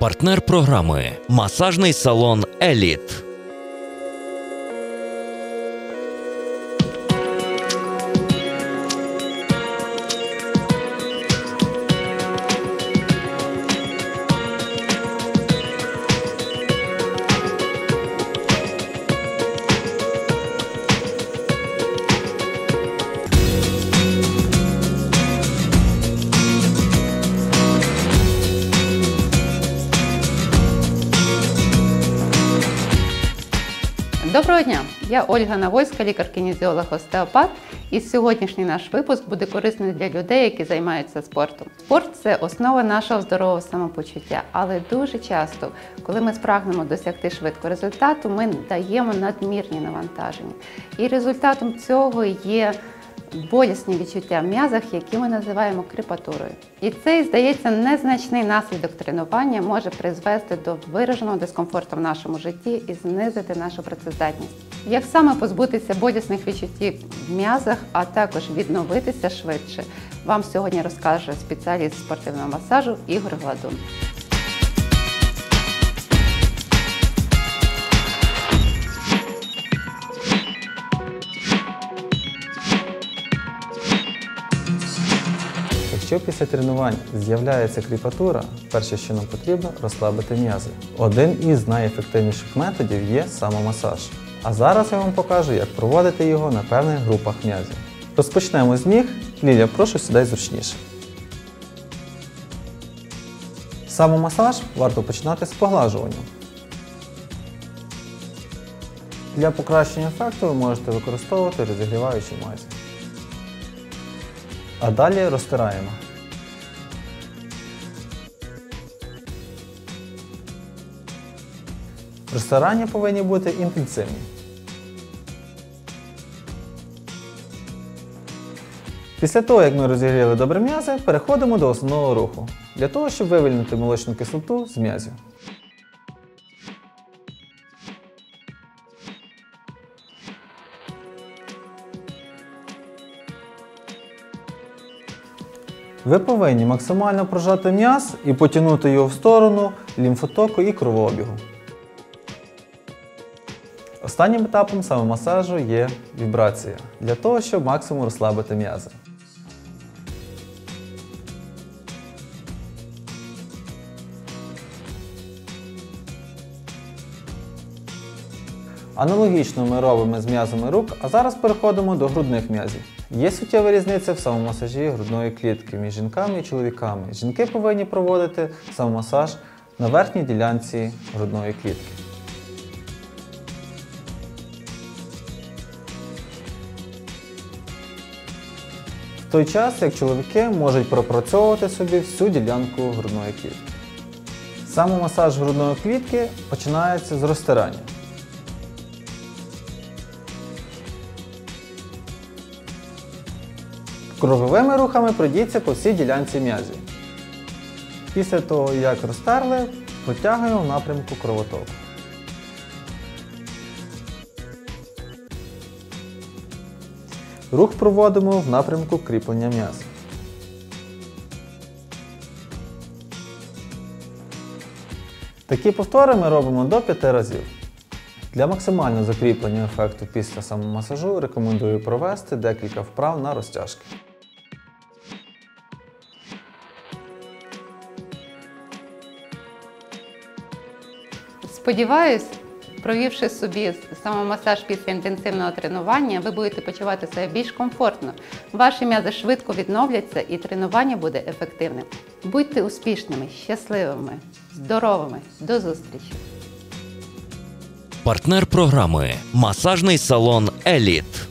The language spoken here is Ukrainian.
Партнер програми Масажний салон Еліт. Доброго дня! Я Ольга Навольська, лікар-кінезіолог остеопат. І сьогоднішній наш випуск буде корисний для людей, які займаються спортом. Спорт це основа нашого здорового самопочуття, але дуже часто, коли ми спрагнемо досягти швидко результату, ми даємо надмірні навантаження. І результатом цього є болісні відчуття в м'язах, які ми називаємо кріпатурою. І цей, здається, незначний наслідок тренування може призвести до вираженого дискомфорту в нашому житті і знизити нашу працездатність. Як саме позбутися болісних відчуттів в м'язах, а також відновитися швидше, вам сьогодні розкаже спеціаліст спортивного масажу Ігор Гладун. Якщо після тренувань з'являється кріпатура, перше, що нам потрібно, розслабити м'язи. Один із найефективніших методів є самомасаж. А зараз я вам покажу, як проводити його на певних групах м'язів. Розпочнемо з ніг. Лілія, прошу сідай зручніше. Самомасаж варто починати з поглажування. Для покращення ефекту ви можете використовувати розігріваючі мазі. А далі розтираємо. Розтирання повинні бути інтенсивні. Після того, як ми розігріли добре м'язи, переходимо до основного руху для того, щоб вивільнити молочну кислоту з м'язів. Ви повинні максимально прожати м'яз і потягнути його в сторону лімфотоку і кровообігу. Останнім етапом самомасажу є вібрація для того, щоб максимум розслабити м'язи. Аналогічно ми робимо з м'язами рук, а зараз переходимо до грудних м'язів. Є суттєва різниця в самомасажі грудної клітки між жінками і чоловіками. Жінки повинні проводити самомасаж на верхній ділянці грудної клітки. В той час, як чоловіки можуть пропрацьовувати собі всю ділянку грудної клітки. Самомасаж грудної клітки починається з розтирання. Круговими рухами пройдіться по всій ділянці м'язів. Після того, як розтерли, протягуємо в напрямку кровотоку. Рух проводимо в напрямку кріплення м'яза. Такі повтори ми робимо до 5 разів. Для максимального закріплення ефекту після самомасажу рекомендую провести декілька вправ на розтяжки. Сподіваюсь, провівши собі самомасаж після інтенсивного тренування, ви будете почувати себе більш комфортно. Ваші м'язи швидко відновляться і тренування буде ефективним. Будьте успішними, щасливими, здоровими. До зустрічі! Партнер програми Масажний салон Еліт.